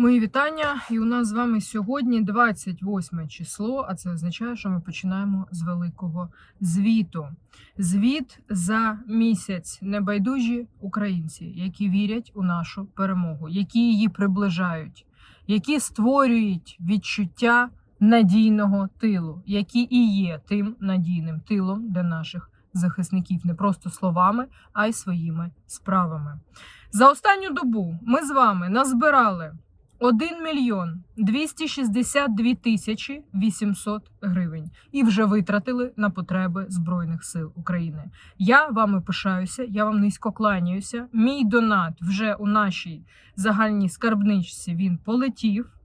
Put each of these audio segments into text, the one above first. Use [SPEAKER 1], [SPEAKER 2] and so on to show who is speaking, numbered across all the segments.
[SPEAKER 1] Мої вітання, і у нас з вами сьогодні 28 число, а це означає, що ми починаємо з великого звіту. Звіт за місяць небайдужі українці, які вірять у нашу перемогу, які її приближають, які створюють відчуття надійного тилу, які і є тим надійним тилом для наших захисників, не просто словами, а й своїми справами. За останню добу ми з вами назбирали 1 мільйон 262 тисячі 800 гривень і вже витратили на потреби Збройних сил України. Я вами пишаюся, я вам низько кланяюся. Мій донат вже у нашій загальній скарбничці він полетів.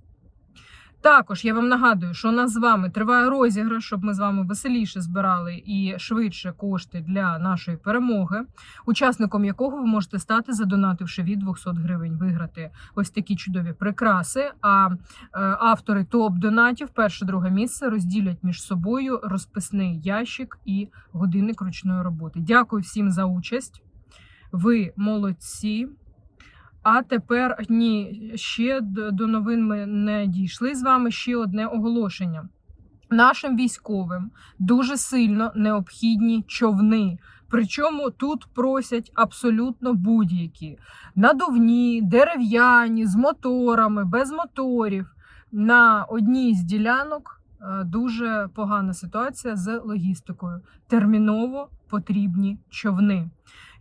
[SPEAKER 1] Також я вам нагадую, що у нас з вами триває розіграш, щоб ми з вами веселіше збирали і швидше кошти для нашої перемоги, учасником якого ви можете стати, задонативши від 200 гривень, виграти ось такі чудові прикраси. А е, автори топ-донатів, перше друге місце, розділять між собою розписний ящик і годинник ручної роботи. Дякую всім за участь. Ви молодці. А тепер ні, ще до новин ми не дійшли з вами. Ще одне оголошення. Нашим військовим дуже сильно необхідні човни. Причому тут просять абсолютно будь-які надувні, дерев'яні, з моторами, без моторів. На одній з ділянок е, дуже погана ситуація з логістикою. Терміново потрібні човни.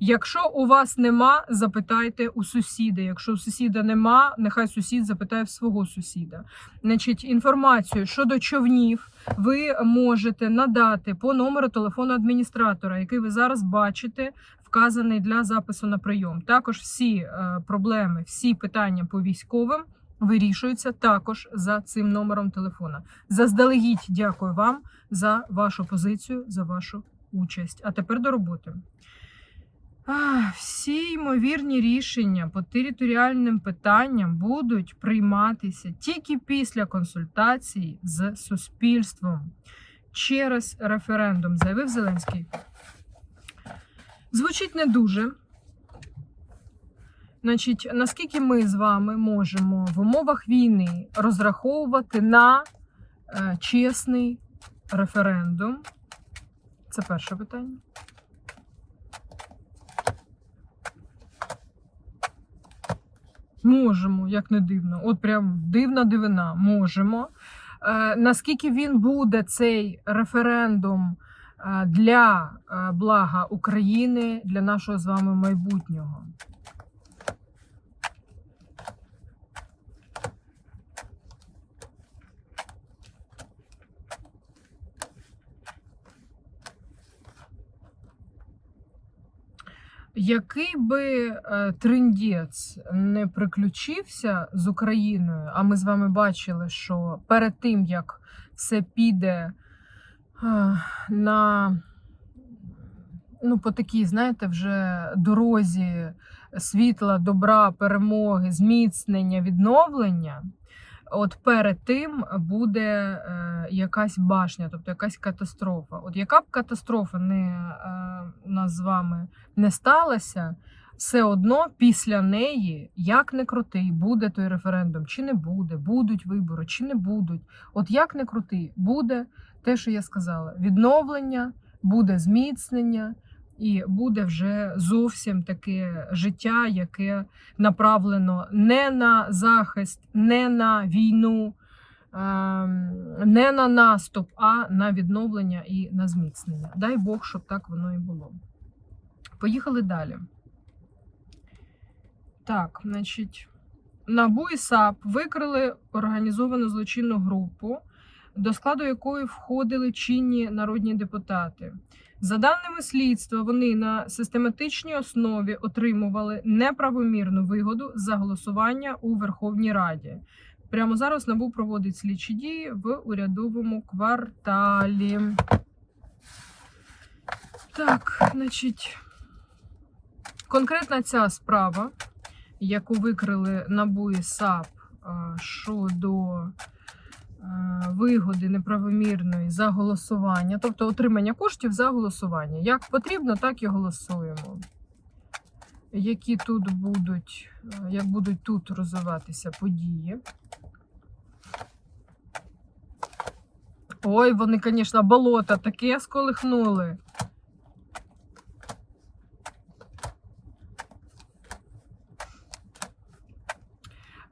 [SPEAKER 1] Якщо у вас нема, запитайте у сусіда. Якщо у сусіда нема, нехай сусід запитає в свого сусіда. Значить, інформацію щодо човнів ви можете надати по номеру телефону адміністратора, який ви зараз бачите, вказаний для запису на прийом. Також всі е, проблеми, всі питання по військовим вирішуються також за цим номером телефона. Заздалегідь дякую вам за вашу позицію, за вашу участь. А тепер до роботи. Всі ймовірні рішення по територіальним питанням будуть прийматися тільки після консультації з суспільством через референдум, заявив Зеленський. Звучить не дуже. Значить, наскільки ми з вами можемо в умовах війни розраховувати на е, чесний референдум? Це перше питання. Можемо, як не дивно. От прям дивна дивина. Можемо. Е, наскільки він буде цей референдум е, для е, блага України, для нашого з вами майбутнього? Який би е, триндець не приключився з Україною, а ми з вами бачили, що перед тим як все піде е, на ну, по такій, знаєте, вже дорозі світла, добра, перемоги, зміцнення, відновлення. От перед тим буде е, якась башня, тобто якась катастрофа. От яка б катастрофа не е, у нас з вами не сталася, все одно після неї, як не крутий, буде той референдум, чи не буде, будуть вибори, чи не будуть. От як не крутий, буде те, що я сказала: відновлення, буде зміцнення. І буде вже зовсім таке життя, яке направлено не на захист, не на війну, ем, не на наступ, а на відновлення і на зміцнення. Дай Бог, щоб так воно і було. Поїхали далі. Так, значить, НАБУ і САП викрили організовану злочинну групу, до складу якої входили чинні народні депутати. За даними слідства, вони на систематичній основі отримували неправомірну вигоду за голосування у Верховній Раді. Прямо зараз НАБУ проводить слідчі дії в урядовому кварталі. Так, значить, конкретна ця справа, яку викрили НАБУ і САП щодо вигоди неправомірної за голосування, тобто отримання коштів за голосування. Як потрібно, так і голосуємо. які тут будуть, е, як будуть тут розвиватися події. Ой, вони, звісно, болото таке сколихнули.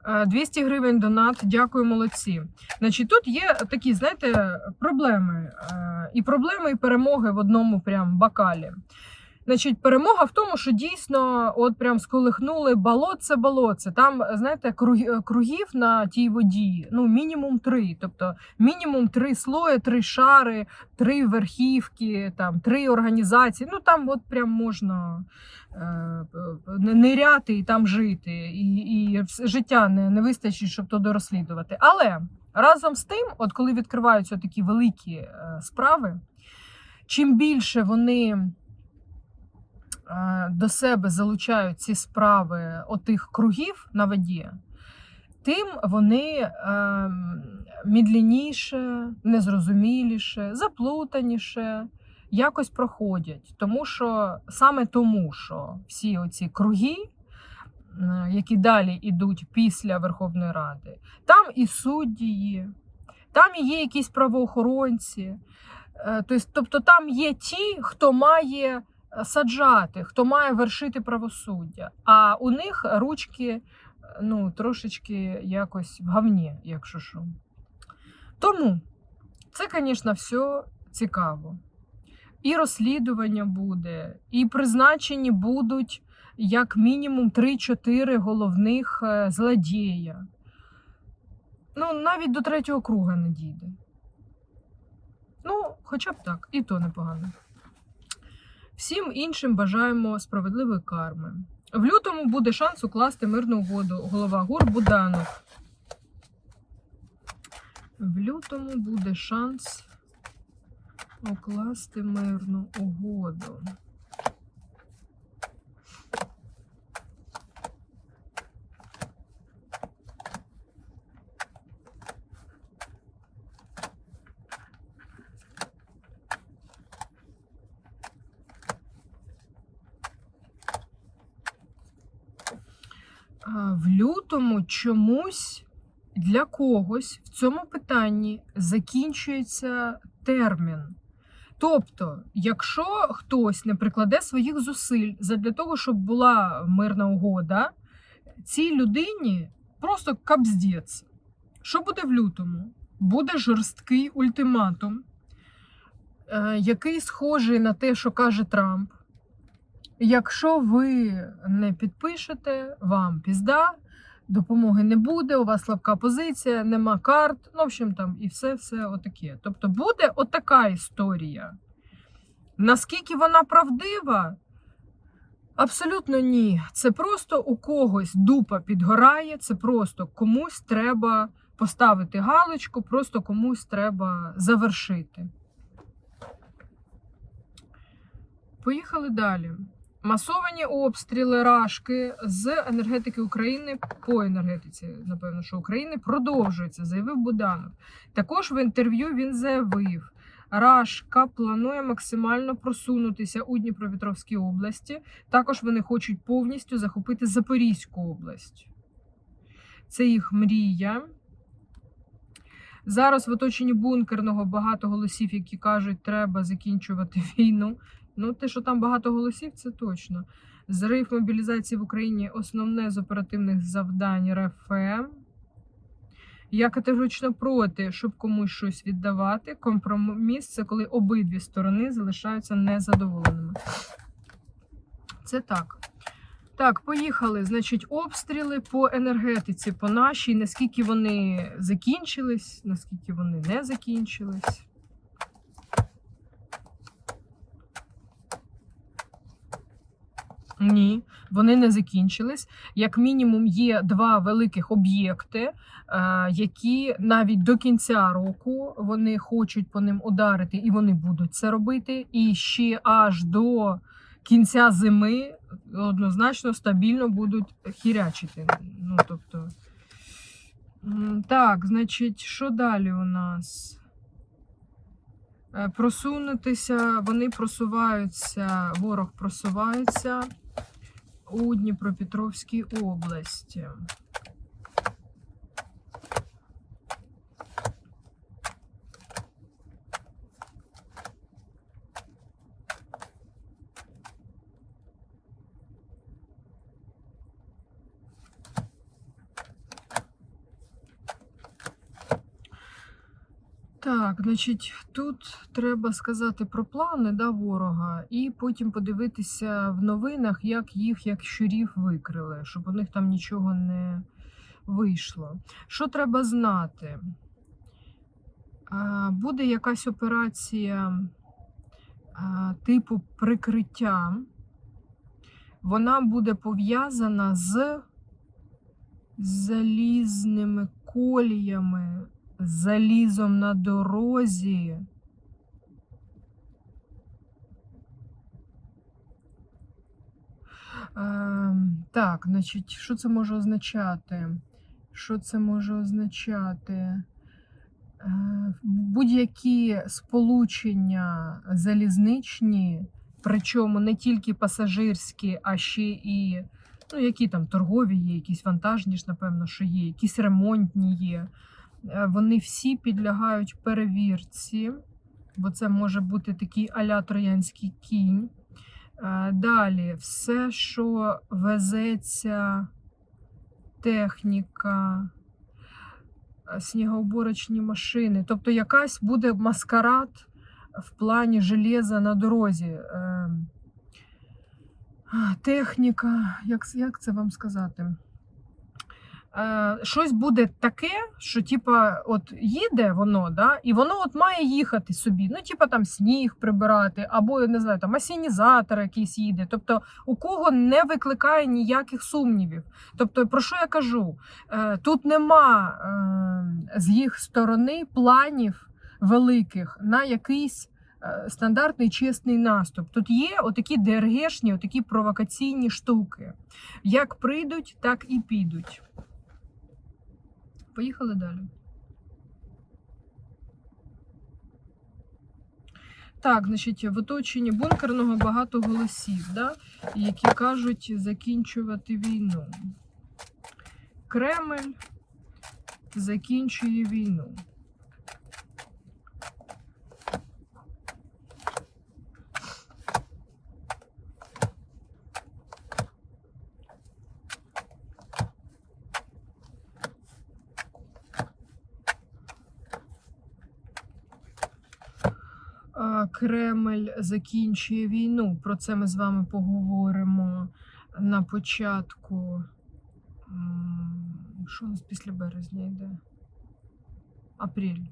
[SPEAKER 1] Е, 200 гривень донат, дякую, молодці. Значить, тут є такі, знаєте, проблеми. Е, І проблеми, і перемоги в одному прям бокалі. Значить, перемога в тому, що дійсно от прям сколихнули болотце, болотце. Там, знаєте, кругів на тій воді, ну, мінімум три. Тобто мінімум три слої, три шари, три верхівки, там, три організації. Ну там от прям можна е, ниряти і там жити. І, і життя не, не вистачить, щоб то дорозслідувати. Але разом з тим, от коли відкриваються такі великі е, справи, чим більше вони е, до себе залучають ці справи отих кругів на воді, тим вони ем, мідлініше, незрозуміліше, заплутаніше якось проходять. Тому що саме тому, що всі оці круги, е, які далі йдуть після Верховної Ради, там і судді там і є якісь правоохоронці. Е, Тобто там є ті, хто має е, саджати, хто має вершити правосуддя. А у них ручки ну, трошечки якось в говні, якщо що. Тому це, звісно, все цікаво. І розслідування буде, і призначені будуть як мінімум 3-4 головних е, злодія. Ну, навіть до третього круга не дійде. Ну, хоча б так, і то непогано. Всім іншим бажаємо справедливої карми. В лютому буде шанс укласти мирну угоду. Голова ГУР Буданов. В лютому буде шанс укласти мирну угоду. В лютому чомусь для когось в цьому питанні закінчується термін. Тобто, якщо хтось не прикладе своїх зусиль для того, щоб була мирна угода, цій людині просто капздець. Що буде в лютому? Буде жорсткий ультиматум, е, який схожий на те, що каже Трамп. Якщо ви не підпишете, вам пізда, допомоги не буде, у вас слабка позиція, нема карт. Ну, в общем, там і все, все отаке. Тобто буде отака історія. Наскільки вона правдива? Абсолютно ні. Це просто у когось дупа підгорає, це просто комусь треба поставити галочку, просто комусь треба завершити. Поїхали далі. Масовані обстріли рашки з енергетики України по енергетиці, напевно, що України продовжуються, заявив Буданов. Також в інтерв'ю він заявив, Рашка планує максимально просунутися у Дніпропетровській області. Також вони хочуть повністю захопити Запорізьку область. Це їх мрія. Зараз в оточенні бункерного багато голосів, які кажуть, треба закінчувати війну. Ну, те, що там багато голосів, це точно. Зрив мобілізації в Україні основне з оперативних завдань РФМ. Я категорично проти, щоб комусь щось віддавати. Компроміс це коли обидві сторони залишаються незадоволеними. Це так. Так, поїхали. Значить, обстріли по енергетиці, по нашій, наскільки вони закінчились, наскільки вони не закінчились. Ні, вони не закінчились. Як мінімум, є два великих об'єкти, е, які навіть до кінця року вони хочуть по ним ударити, і вони будуть це робити. І ще аж до кінця зими однозначно стабільно будуть хірячити. Ну, тобто, так, значить, що далі у нас? Е, Просунутися, вони просуваються, ворог просувається у Дніпропетровській області. Так, значить, тут треба сказати про плани да, ворога, і потім подивитися в новинах, як їх, як щурів, викрили, щоб у них там нічого не вийшло. Що треба знати? Буде якась операція типу прикриття. Вона буде пов'язана з залізними коліями залізом на дорозі. Ем, так, значить, що це може означати? Що це може означати? Е, Будь-які сполучення залізничні, причому не тільки пасажирські, а ще і ну, які там торгові є, якісь вантажні ж, напевно, що є, якісь ремонтні є. Е, Вони всі підлягають перевірці, бо це може бути такий аля троянський кінь. Е, Далі, все, що везеться, техніка, е, снігоуборочні машини. Тобто якась буде маскарад в плані железа на дорозі. Техніка, як, як це вам сказати? Е, щось буде таке, що типа, от їде воно, да, і воно от має їхати собі. Ну, типа там сніг прибирати, або не знаю, там асінізатор якийсь їде. Тобто, у кого не викликає ніяких сумнівів. Тобто, про що я кажу? Е, тут нема е, з їх сторони планів великих на якийсь. е, Стандартний чесний наступ. Тут є отакі ДРГшні, отакі провокаційні штуки. Як прийдуть, так і підуть. Поїхали далі. Так, значить, в оточенні бункерного багато голосів, да, які кажуть закінчувати війну. Кремль закінчує війну. А, Кремль закінчує війну. Про це ми з вами поговоримо на початку. Що у нас після березня йде? Апрель.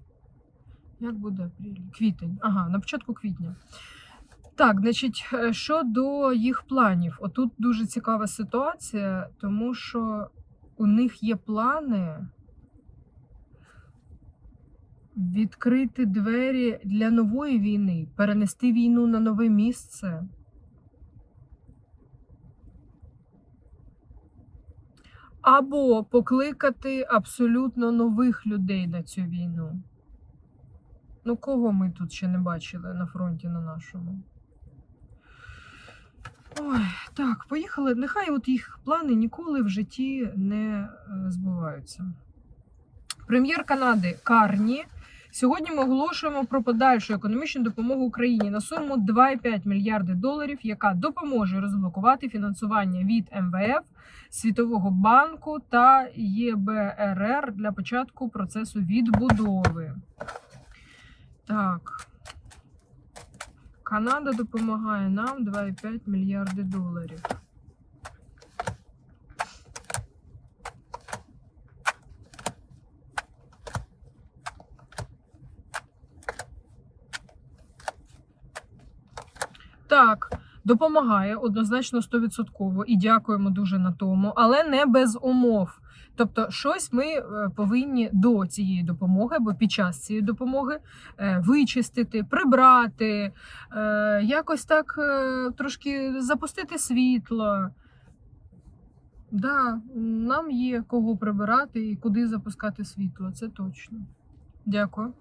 [SPEAKER 1] Як буде апрель? Квітень. Ага, на початку квітня. Так, значить, е, щодо їх планів, отут дуже цікава ситуація, тому що у них є плани відкрити двері для нової війни, перенести війну на нове місце. Або покликати абсолютно нових людей на цю війну. Ну, кого ми тут ще не бачили на фронті на нашому? Ой, так, поїхали. Нехай от їх плани ніколи в житті не е, збуваються. Прем'єр Канади Карні. Сьогодні ми оголошуємо про подальшу економічну допомогу Україні на суму 2,5 мільярди доларів, яка допоможе розблокувати фінансування від МВФ, Світового банку та ЄБРР для початку процесу відбудови. Так. Канада допомагає нам 2,5 мільярди доларів. Так, допомагає однозначно 100% і дякуємо дуже на тому, але не без умов. Тобто, щось ми е, повинні до цієї допомоги, або під час цієї допомоги е, вичистити, прибрати, е, якось так трошки запустити світло. Да, нам є кого прибирати і куди запускати світло, це точно. Дякую.